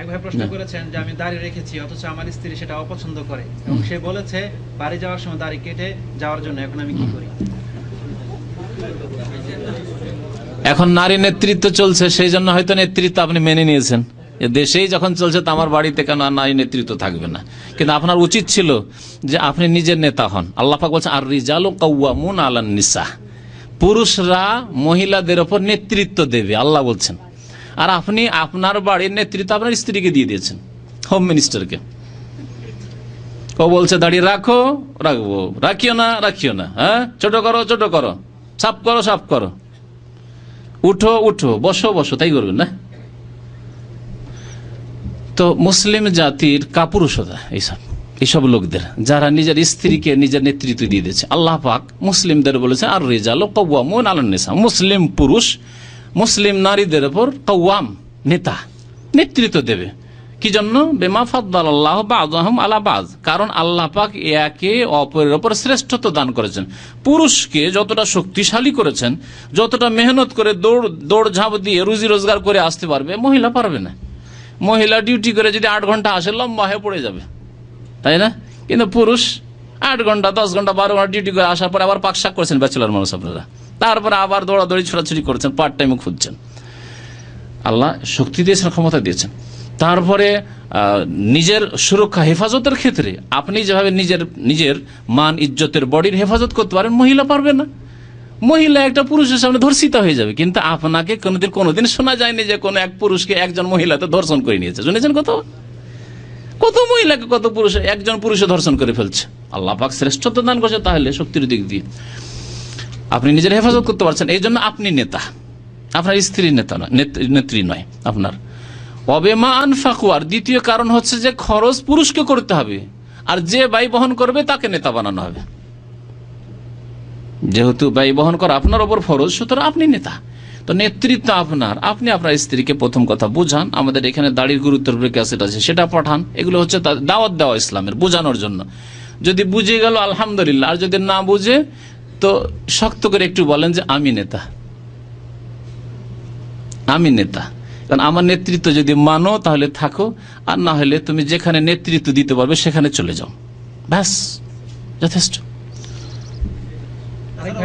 এক ভাই প্রশ্ন করেছেন যে আমি দাড়ি রেখেছি অথচ আমার স্ত্রী সেটা অপছন্দ করে। এবং সে বলেছে বাড়ি যাওয়ার সময় দাড়ি কেটে যাওয়ার জন্য এখন আমি কি করি? এখন নারী নেতৃত্ব চলছে সেই জন্য হয়তো নেতৃত্ব আপনি মেনে নিয়েছেন। দেশেই যখন চলছে তো আমার বাড়িতে কেন আর নারী নেতৃত্ব থাকবে না? কিন্তু আপনার উচিত ছিল যে আপনি নিজের নেতা হন। আল্লাপাক বলছেন আর রিজাল কৌয়ামুন আলান নিসা পুরুষরা মহিলাদের ওপর নেতৃত্ব দেবে আল্লাহ বলছেন। আর আপনি আপনার বাড়ির নেতৃত্ব আপনার স্ত্রীকে দিয়ে দিয়েছেন হোম মিনিস্টারকে ও বলছে, দাঁড়িয়ে রাখো, রাখব। রাখিও না রাখিও না হ্যাঁ? ছোট করো ছোট করো। সাফ করো সাফ করো। উঠো উঠো, বসো বসো, তাই করবেন না? তো মুসলিম জাতির কাপুরুষতা, এইসব এইসব লোকদের, যারা নিজের স্ত্রীকে নিজের নেতৃত্ব দিয়ে দিয়েছে। আল্লাহ পাক মুসলিমদের বলেছে, আর রেজাল কৌয়ামুন আলনিসা মুসলিম পুরুষ মুসলিম নারীদের ওপর কৌয়াম নেতা, নেতৃত্ব দেবে। কি জন্য বেমা ফদ্দাল আল্লাহ বাজহম আলা বাজ কারণ আল্লাহ পাক একে অপরের ওপর শ্রেষ্ঠত্ব দান করেছেন। পুরুষকে যতটা শক্তিশালী করেছেন, যতটা মেহনত করে দৌড় দৌড় ঝাঁপ দিয়ে রুজি রোজগার করে আসতে পারবে, মহিলা পারবে না। মহিলা ডিউটি করে যদি আট ঘণ্টা আসে, লম্বা হয়ে পড়ে যাবে। তাই না? কিন্তু পুরুষ আট ঘণ্টা, দশ ঘণ্টা, বারো ঘণ্টা ডিউটি করে আসার পর আবার পাকশাক করছেন ব্যাচেলার মানুষ আপনারা। তারপরে আবার দৌড়াদৌড়ি, ছোড়াছুড়ি করছেন পার্ট টাইমে খুঁজছেন। আল্লাহ শক্তি দিয়েছেন, ক্ষমতা দিয়েছেন। তারপরে নিজের সুরক্ষা, হেফাজতের ক্ষেত্রে আপনি যেভাবে নিজের নিজের মান, ইজ্জতের বডির হেফাজত করতে পারেন, মহিলা পারবে না। মহিলা একটা পুরুষের সামনে ধর্ষিত হয়ে যাবে, কিন্তু আপনাকে কোনোদিন কোনোদিন শোনা যায়নি যে কোনো এক পুরুষকে একজন মহিলাতে ধর্ষণ করে নিয়েছে। শুনেছেন কত? কত মহিলাকে কত পুরুষ, একজন পুরুষে ধর্ষণ করে ফেলছে? আল্লাহ পাক শ্রেষ্ঠত্ব দান করছে, তাহলে শক্তির দিক দিয়ে। আপনি নিজের হেফাজত করতে পারছেন, এই জন্য আপনি নেতা। আপনার স্ত্রী নেতা নয়, নেত- নেত্রী নয় আপনার। অবেমা আনফাকুয়ার দ্বিতীয় কারণ হচ্ছে যে খরচ পুরুষকে করতে হবে, আর যে ব্যয় বহন করবে তাকে নেতা বানানো হবে। যেহেতু ব্যয় বহন করা আপনার ওপর ফরজ, সুতরাং আপনি নেতা। তো নেতৃত্ব আপনার, আপনি আপনার স্ত্রীকে প্রথম কথা বুঝান, আমাদের এখানে দাড়ির গুরুত্বের ক্যাসেট আছে, সেটা পাঠান, এগুলো হচ্ছে দাওয়াত দেওয়া ইসলামের, বোঝানোর জন্য। যদি বুঝে গেল আলহামদুলিল্লাহ, আর যদি না বুঝে তো শক্ত করে একটু বলেন যে আমি নেতা। আমি নেতা। কারণ আমার নেতৃত্ব যদি মানো, তাহলে থাকো। আর না হলে তুমি যেখানে নেতৃত্ব দিতে পারবে, সেখানে চলে যাও। ব্যাস, যথেষ্ট।